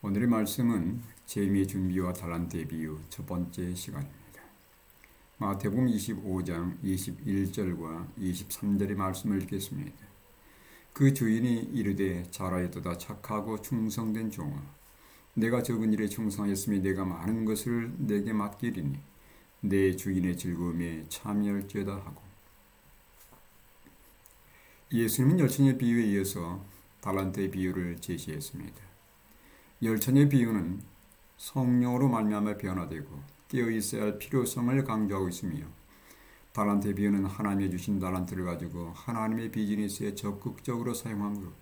오늘의 말씀은 재미의 준비와 달란트의 비유 첫 번째 시간입니다. 마태복음 25장 21절과 23절의 말씀을 읽겠습니다. 그 주인이 이르되 잘하였도다 착하고 충성된 종아 내가 적은 일에 충성하였으니 내가 많은 것을 내게 맡기리니 내 주인의 즐거움에 참여할지어다 하고 예수님은 열천의 비유에 이어서 달란트의 비유를 제시했습니다. 열천의 비유는 성령으로 말미암아 변화되고 깨어 있어야 할 필요성을 강조하고 있으며 달란트의 비유는 하나님의 주신 달란트를 가지고 하나님의 비즈니스에 적극적으로 사용함으로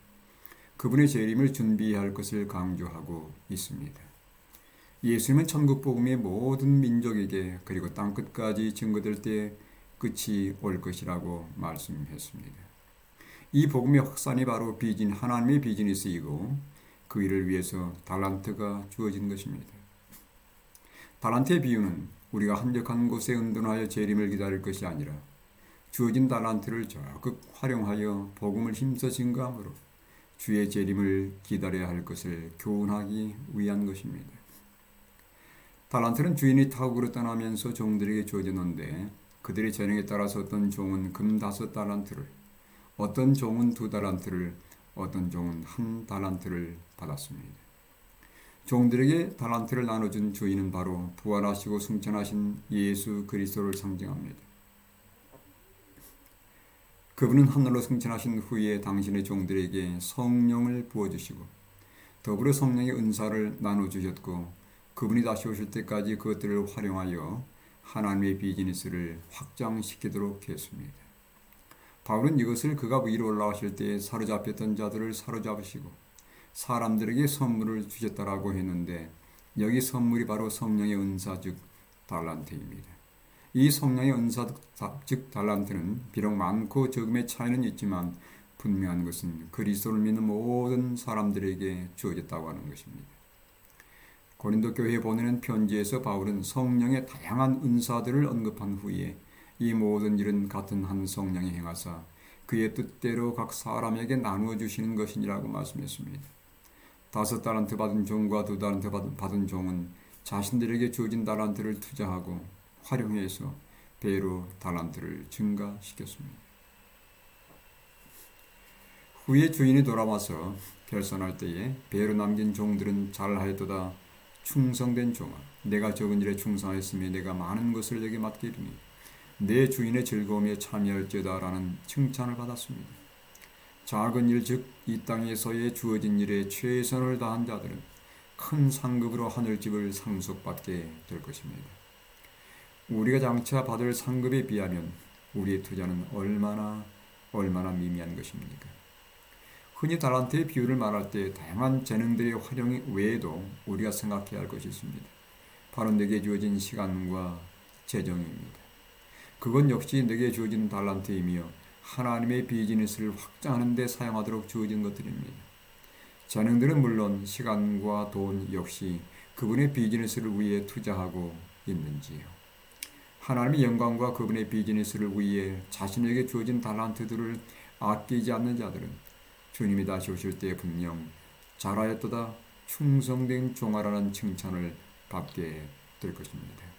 그분의 재림을 준비할 것을 강조하고 있습니다. 예수님은 천국 복음의 모든 민족에게 그리고 땅 끝까지 증거될 때 끝이 올 것이라고 말씀했습니다. 이 복음의 확산이 바로 비진 하나님의 비즈니스이고 그 일을 위해서 달란트가 주어진 것입니다. 달란트의 비유는 우리가 한적한 곳에 은둔하여 재림을 기다릴 것이 아니라 주어진 달란트를 적극 활용하여 복음을 힘써 증거함으로 주의 재림을 기다려야 할 것을 교훈하기 위한 것입니다. 달란트는 주인이 타국으로 떠나면서 종들에게 주어졌는데 그들의 재능에 따라서 어떤 종은 금 다섯 달란트를 어떤 종은 두 달란트를 어떤 종은 한 달란트를 받았습니다. 종들에게 달란트를 나눠준 주인은 바로 부활하시고 승천하신 예수 그리스도를 상징합니다. 그분은 하늘로 승천하신 후에 당신의 종들에게 성령을 부어주시고 더불어 성령의 은사를 나눠주셨고 그분이 다시 오실 때까지 그것들을 활용하여 하나님의 비즈니스를 확장시키도록 했습니다. 바울은 이것을 그가 위로 올라가실 때 사로잡혔던 자들을 사로잡으시고 사람들에게 선물을 주셨다라고 했는데 여기 선물이 바로 성령의 은사 즉 달란트입니다. 이 성령의 은사 즉 달란트는 비록 많고 적음의 차이는 있지만 분명한 것은 그리스도를 믿는 모든 사람들에게 주어졌다고 하는 것입니다. 고린도 교회에 보내는 편지에서 바울은 성령의 다양한 은사들을 언급한 후에 이 모든 일은 같은 한 성령이 행하사 그의 뜻대로 각 사람에게 나누어 주시는 것이니라고 말씀했습니다. 다섯 달란트 받은 종과 두 달란트 받은 종은 자신들에게 주어진 달란트를 투자하고 활용해서 배로 달란트를 증가시켰습니다. 후에 주인이 돌아와서 결산할 때에 배로 남긴 종들은 잘하였도다 충성된 종아 내가 적은 일에 충성하였으며 내가 많은 것을 내게 맡기리니 내 주인의 즐거움에 참여할지다라는 칭찬을 받았습니다. 작은 일 즉 이 땅에서의 주어진 일에 최선을 다한 자들은 큰 상급으로 하늘집을 상속받게 될 것입니다. 우리가 장차 받을 상급에 비하면 우리의 투자는 얼마나 얼마나 미미한 것입니까? 흔히 달란트의 비율을 말할 때 다양한 재능들의 활용 외에도 우리가 생각해야 할 것이 있습니다. 바로 내게 주어진 시간과 재정입니다. 그건 역시 내게 주어진 달란트이며 하나님의 비즈니스를 확장하는 데 사용하도록 주어진 것들입니다. 재능들은 물론 시간과 돈 역시 그분의 비즈니스를 위해 투자하고 있는지요. 하나님의 영광과 그분의 비즈니스를 위해 자신에게 주어진 달란트들을 아끼지 않는 자들은 주님이 다시 오실 때 분명 잘하였도다 충성된 종아라는 칭찬을 받게 될 것입니다.